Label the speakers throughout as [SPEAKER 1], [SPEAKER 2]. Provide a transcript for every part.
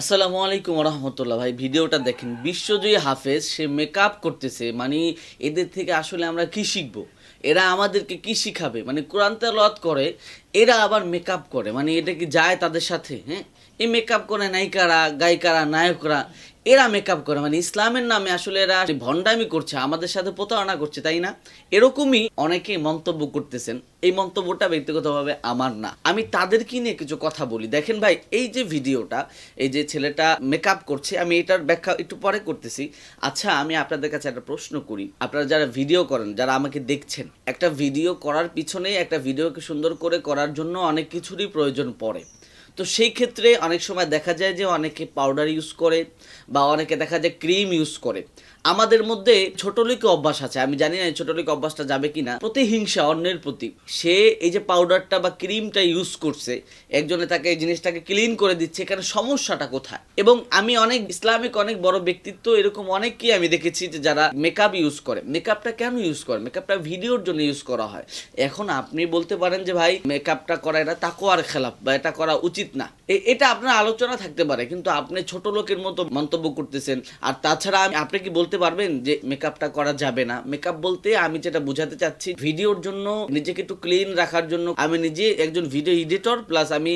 [SPEAKER 1] আসসালামু আলাইকুম রহমতুল্লাহ ভাই, ভিডিওটা দেখেন, বিশ্বজয়ী হাফেজ, সে মেকআপ করতেছে মানে এদের থেকে আসলে আমরা কি শিখব? এরা আমাদেরকে কি শিখাবে? মানে কোরআন তেলাওয়াত করে, এরা আবার মেকআপ করে মানে এটা কি যায় তাদের সাথে? হ্যাঁ? এই মেকআপ করে, নায়িকারা, গায়িকারা, নায়করা, এরা মেকআপ করে। মানে ইসলামের নামে আসলে এরা ভণ্ডামি করছে, আমাদের সাথে প্রতারণা করছে, তাই না? এরকমই অনেকে মন্তব্য করতেছেন। এই মন্তব্যটা ব্যক্তিগতভাবে আমার না। আমি তাদেরকে নিয়ে কিছু কথা বলি। দেখেন ভাই, এই যে ভিডিওটা, এই যে ছেলেটা মেকআপ করছে, আমি এটার ব্যাখ্যা একটু পরে করতেছি। আচ্ছা আমি আপনাদের কাছে একটা প্রশ্ন করি। আপনারা যারা ভিডিও করেন, যারা আমাকে দেখছেন, একটা ভিডিও করার পিছনে একটা ভিডিওকে সুন্দর করে করার জন্য অনেক কিছুরই প্রয়োজন পড়ে। তো সেই ক্ষেত্রে অনেক সময় দেখা যায় যে অনেকে পাউডার ইউজ করে বা অনেকে দেখা যায় ক্রিম ইউজ করে। আমাদের মধ্যে ছোটলিকে অভ্যাস আছে, আমি জানি না ছোটলিক অভ্যাসটা যাবে কি কিনা। প্রতিহিংসা অন্যের প্রতি। সে এই যে পাউডারটা বা ক্রিমটা ইউজ করছে, একজনে তাকে এই জিনিসটাকে ক্লিন করে দিচ্ছে, এখানে সমস্যাটা কোথায়? এবং আমি অনেক, ইসলামিক অনেক বড় ব্যক্তিত্ব, এরকম অনেককেই আমি দেখেছি যে যারা মেকআপ ইউজ করে। মেকআপটা কেন ইউজ করে? মেকআপটা ভিডিওর জন্য ইউজ করা হয়। এখন আপনি বলতে পারেন যে ভাই মেকআপটা করা এটা তাকোয়ার খেলাফ বা এটা করা উচিত না। এটা আপনার আলোচনা থাকতে পারে, কিন্তু আপনি ছোট লোকের মতো মন্তব্য করতেছেন। আর তাছাড়া আপনি কি বলতে পারবেন যে মেকআপটা করা যাবে না? মেকআপ বলতে আমি যেটা বোঝাতে চাচ্ছি, ভিডিওর জন্য নিজেকে একটু ক্লিন রাখার জন্য আমি নিজে একজন ভিডিও এডিটর প্লাস আমি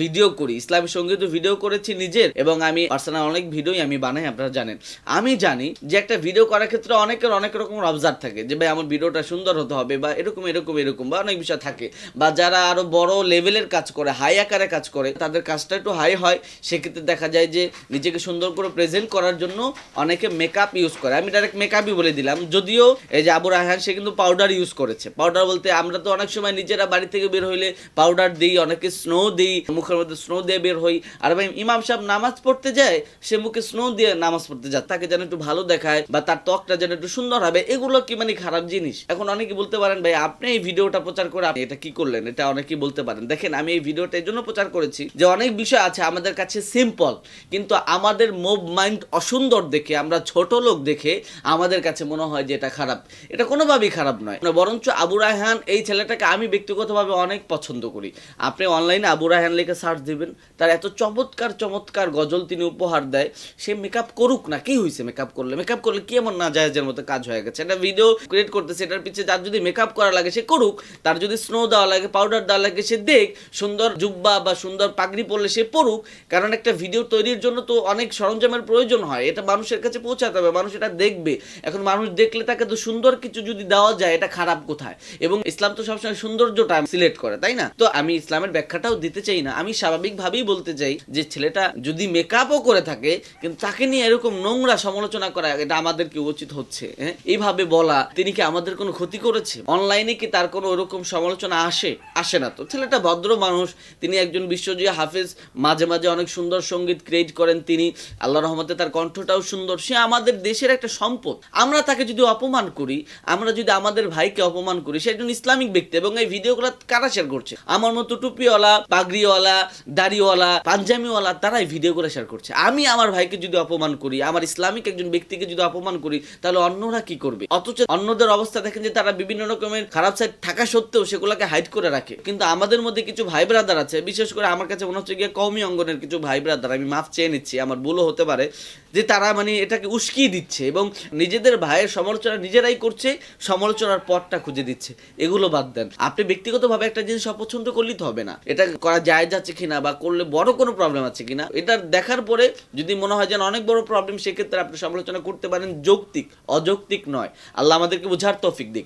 [SPEAKER 1] ভিডিও করি। ইসলামী সংগীত ভিডিও করেছি নিজের, এবং আমি পার্সোনাল অনেক ভিডিওই আমি বানাই, আপনারা জানেন। আমি জানি যে একটা ভিডিও করার ক্ষেত্রে অনেকের অনেক রকম অবজার্ভ থাকে, যে ভাই, আমার ভিডিওটা সুন্দর হতে হবে, বা এরকম এরকম এরকম, বা অনেক বিষয় থাকে। বা যারা আরও বড় লেভেলের কাজ করে হাই আকারে কাজ করে তাদের কাজটা একটু হাই হয়, সেক্ষেত্রে দেখা যায় যে নিজেকে সুন্দর করে প্রেজেন্ট করার জন্য অনেকে মেকআপ ইউজ করে। আমি ডাইরেক্ট মেকআপই বলে দিলাম। যদিও এই যে আবু রায়হান সে কিন্তু পাউডার ইউজ করেছে। পাউডার বলতে আমরা তো অনেক সময় নিজেরা বাড়ি থেকে বের হইলে পাউডার দিই, অনেকে স্নো দিই, মুখের মধ্যে স্নো দিয়ে বের হই। আর ভাই, ইমাম সাহেব নামাজ পড়তে যায়, সে মুখে স্নো দিয়ে নামাজ পড়তে যায়। তাকে যেন একটু ভালো দেখায় বা তার ত্বকটা যেন একটু সুন্দর হবে, এগুলো কি মানে খারাপ জিনিস? এখন অনেকে বলতে পারেন, ভাই, আপনি এই ভিডিওটা প্রচার করে আপনি এটা কি করলেন? এটা অনেকেই বলতে পারেন। দেখেন, আমি এই ভিডিওটা এই জন্য প্রচার করেছি যে অনেক বিষয় আছে আমাদের কাছে সিম্পল কিন্তু আমাদের মোভ মাইন্ড অসুন্দর দেখে, আমরা ছোট লোক দেখে আমাদের কাছে মনে হয় যে এটা খারাপ। এটা কোনোভাবেই খারাপ নয়। বরঞ্চ আবু রায়হান এই ছেলেটাকে আমি ব্যক্তিগতভাবে অনেক পছন্দ করি। আপনি অনলাইনে আবু রায়হান লিখে সার্চ দিবেন, তার এত চমৎকার চমৎকার গজল তিনি উপহার দেয়, সে মেকআপ করুক না, কি হয়েছে মেকআপ করলে? মেকআপ করলে কি এমন না জায়েজের মতো কাজ হয়ে গেছে? একটা ভিডিও ক্রিয়েট করতেছে, এটার পিছিয়ে যার যদি মেকআপ করা লাগে সে করুক, তার যদি স্নো দেওয়া লাগে পাউডার দেওয়া লাগে, সে দেখ, সুন্দর জুব্বা বা সুন্দর পাগড়ি পরলে সে পড়ুক কারণ একটা ভিডিও তৈরির জন্য তো অনেক সরঞ্জামের প্রয়োজন হয়, এটা মানুষের কাছে পৌঁছাতে হবে, মানুষ এটা দেখবে। এখন মানুষ দেখলে তাকে তো সুন্দর কিছু যদি দেওয়া যায়, এটা খারাপ কোথায়? এবং ইসলাম তো সবসময় সৌন্দর্যটা সিলেক্ট করে, তাই না? তো আমি ইসলামের ব্যাখ্যাটাও দিতে চাই না, আমি স্বাভাবিকভাবেই বলতে চাই যে ছেলেটা যদি মেকআপও করে থাকে, কিন্তু তাকে নিয়ে এরকম নোংরা সমালোচনা করা, এটা আমাদেরকে উচিত হচ্ছে? হ্যাঁ? এইভাবে বলা, তিনি কি আমাদের কোনো ক্ষতি করেছে? অনলাইনে কি তার কোনো ওরকম সমালোচনা আসে? আসে না তো। ছেলেটা ভদ্র মানুষ, তিনি একজন বিশ্বজয়ী হাফেজ মাঝে মাঝে অনেক সুন্দর সংগীত ক্রিয়েট করেন তিনি। আল্লাহ রহমতে তার কণ্ঠটাও সুন্দর। সে আমাদের দেশের একটা সম্পদ। আমরা তাকে যদি অপমান করি, আমরা যদি আমাদের ভাইকে অপমান করি, সে একজন ইসলামিক ব্যক্তি এবং এই ভিডিওগুলো কারা শেয়ার করছে? আমার মতো টুপিওয়ালা, পাগড়িওয়ালা, দাড়িওয়ালা, পাঞ্জামিওয়ালা তারাই ভিডিও করে শেয়ার করছে। আমি আমার ভাইকে যদি অপমান করি, আমার ইসলামিক একজন ব্যক্তিকে যদি অপমান করি, তাহলে অন্যরা কি করবে? অথচ অন্যদের অবস্থা দেখেন যে তারা বিভিন্ন রকমের খারাপ সাইড থাকা সত্ত্বেও সেগুলোকে হাইড করে রাখে। কিন্তু আমাদের মধ্যে কিছু ভাই ব্রাদার আছে, বিশেষ করে আমার কাছে মনে হচ্ছে গিয়ে কৌমি অঙ্গনের কিছু ভাই ব্রাদার আমি মাফ চেয়ে নিচ্ছি, আমার ভুলও হতে পারে, যে তারা মানে এটাকে উস্কিয়ে দিচ্ছে এবং নিজেদের ভাইয়ের সমালোচনা নিজেরাই করছে, সমালোচনার পথটা খুঁজে দিচ্ছে। এগুলো বাদ দেন। আপনি ব্যক্তিগতভাবে একটা জিনিস অপছন্দ করলেই তো হবে না। এটা করা যায় যাচ্ছে কিনা বা করলে বড় কোনো প্রবলেম আছে কিনা, এটা দেখার পরে যদি মনে হয় যেন অনেক বড় প্রবলেম সেক্ষেত্রে আপনি সমালোচনা করতে পারেন যৌক্তিক, অযৌক্তিক নয়। আল্লাহ আমাদেরকে বোঝার তৌফিক দিক।